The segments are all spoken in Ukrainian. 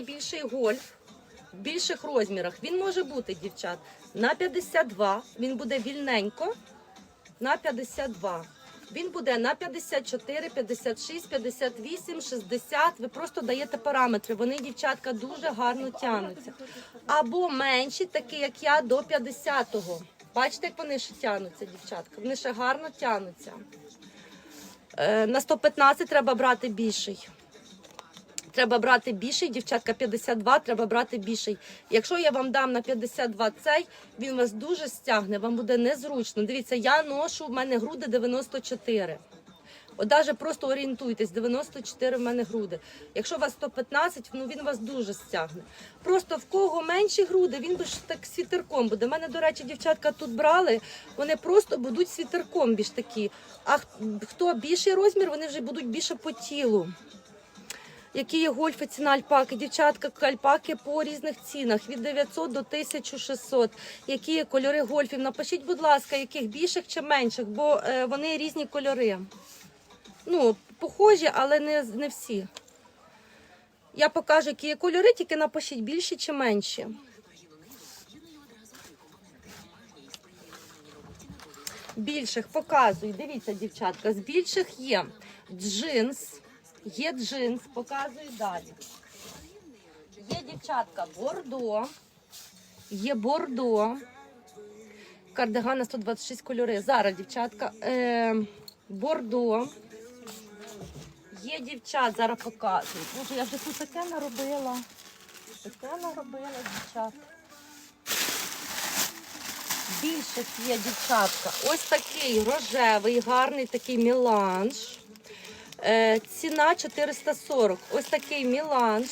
найбільший гольф в більших розмірах. Він може бути, дівчат, на 52, він буде вільненько на 52. Він буде на 54, 56, 58, 60. Ви просто даєте параметри. Вони, дівчатка, дуже гарно тягнуться. Або менші, такі як я, до 50-го. Бачите, як вони ще тягнуться, дівчатка? Вони ще гарно тягнуться. Е, на 115 треба брати більший. Треба брати більший, дівчатка 52, треба брати більший. Якщо я вам дам на 52 цей, він вас дуже стягне, вам буде незручно. Дивіться, я ношу, в мене груди 94. От навіть просто орієнтуйтесь, 94 в мене груди. Якщо у вас 115, ну він вас дуже стягне. Просто в кого менші груди, він більш так світерком буде. У мене, до речі, дівчатка тут брали, вони просто будуть світерком більш такі. А хто більший розмір, вони вже будуть більше по тілу. Які є гольфи, ціна альпаки, дівчатка, альпаки по різних цінах від 900 до 1600. Які є кольори гольфів? Напишіть, будь ласка, яких більших чи менших, бо е, вони різні кольори. Ну, похожі, але не, не всі. Я покажу, які є кольори, тільки напишіть більші чи менші. Більших показую. Дивіться, дівчатка, з більших є джинс, є джинс, показую далі. Є дівчатка бордо, є бордо. Кардиган на 126 кольори. Зараз, дівчатка, е, бордо. Є дівчат, зараз показую. Боже, я вже тут таке наробила. Таке наробила, дівчат. Більших є дівчатка. Ось такий рожевий, гарний такий міланж. Е, ціна 440. Ось такий міланж.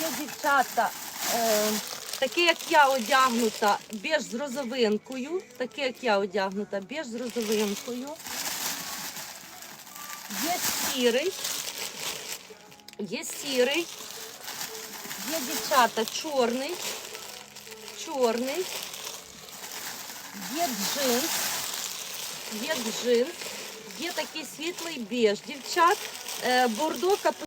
Є дівчата, е, такі як я одягнута, біж з розовинкою. Такі як я одягнута, біж з розовинкою. Є сірий. Є сірий. Є дівчата чорний. Чорний. Є джинс. Є джинс. Є такий світлий біж. Дівчат, е, бордо капу.